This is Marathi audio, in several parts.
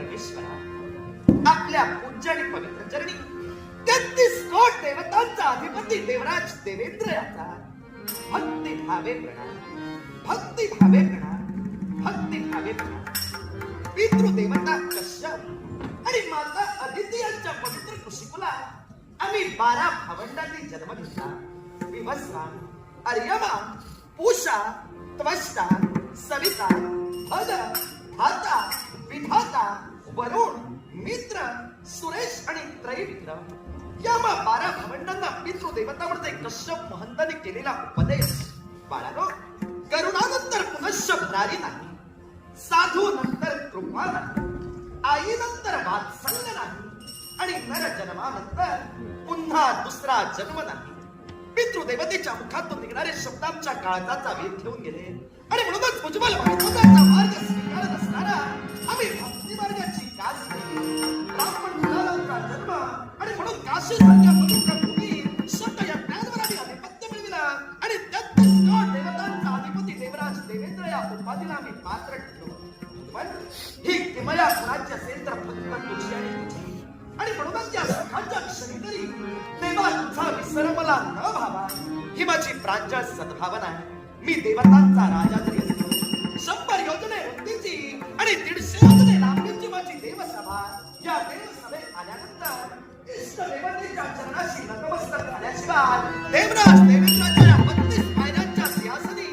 परमेश्वरा आपल्या पूज्य आणि पवित्र चरणी तेहतीस कोट देवतांचा अधिपती देवराज देवेंद्र याचा भक्ती भावे प्रणाम भक्ती भावे प्रणाम भक्ती भावे प्रणाम पितृदेवता कश्यप आणि माता अदिती यांच्या पवित्र कुशिकुला आम्ही बारा भावंडांनी जन्म घेतला. विवस्वा अर्यमा पूषा त्वष्टा सविता भद धाता विधाता वरुण मित्र सुरेश आणि त्रैविक्रम या मा बारा भावंडांना पितृदेवतामध्ये कश्यप महंताने केलेला उपदेश. बाळानो करुणानंतर पुनश्च भरारी नाही. साधू नंतर कृपा नाही. आई नंतर वात्सल्य नाही. आणि नर जन्मानंतर पुन्हा दुसरा जन्म नाही. पितृदेवतेच्या मुखातून निघणारे शब्दांच्या काळजाचा वेध घेऊन गेले. आणि म्हणूनच उज्ज्वल भागवताचा मार्ग स्वीकारत असणारा म्हणून काशी सारख्या पवित्र भूमी स्वतः या ज्ञानवर आम्ही आधिपत्य मिळविला. आणि तेहतीस देवतांचा अधिपती देवराज देवेंद्र या उपाधीला आम्ही पात्र ठरलो? पण ही किमया कुणाची असेल तर फक्त तुझी आणि तुझी. आणि म्हणूनच या सुखाच्या क्षणी तरी देवा तुझा विसर मला न व्हावा. ही माझी प्रांजळ सद्भावना आहे. मी देवतांचा राजा तरी असलो शंभर योजने वृत्तीची आणि दीडशे योजने देवराज देवेंद्राच्या बत्तीस पायऱ्यांच्या सिंहासनी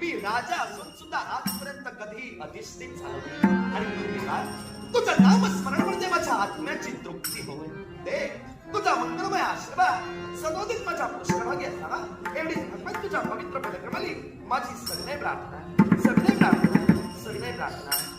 मी राजा असून सुद्धा आजपर्यंत कधी अधिष्ठित झालो आणि पृथ्वीराज, तुझं नामस्मरण म्हणजे माझ्या आत्म्याची तृप्ती होय दे तुझा मंगलमय आशीर्वाद. सदोदित माझ्या पृष्ठभागी असावा एवढी भगवत तुझ्या पवित्र पदक्रमाली माझी सगळे प्रार्थना सगळे प्रार्थना सगळे प्रार्थना.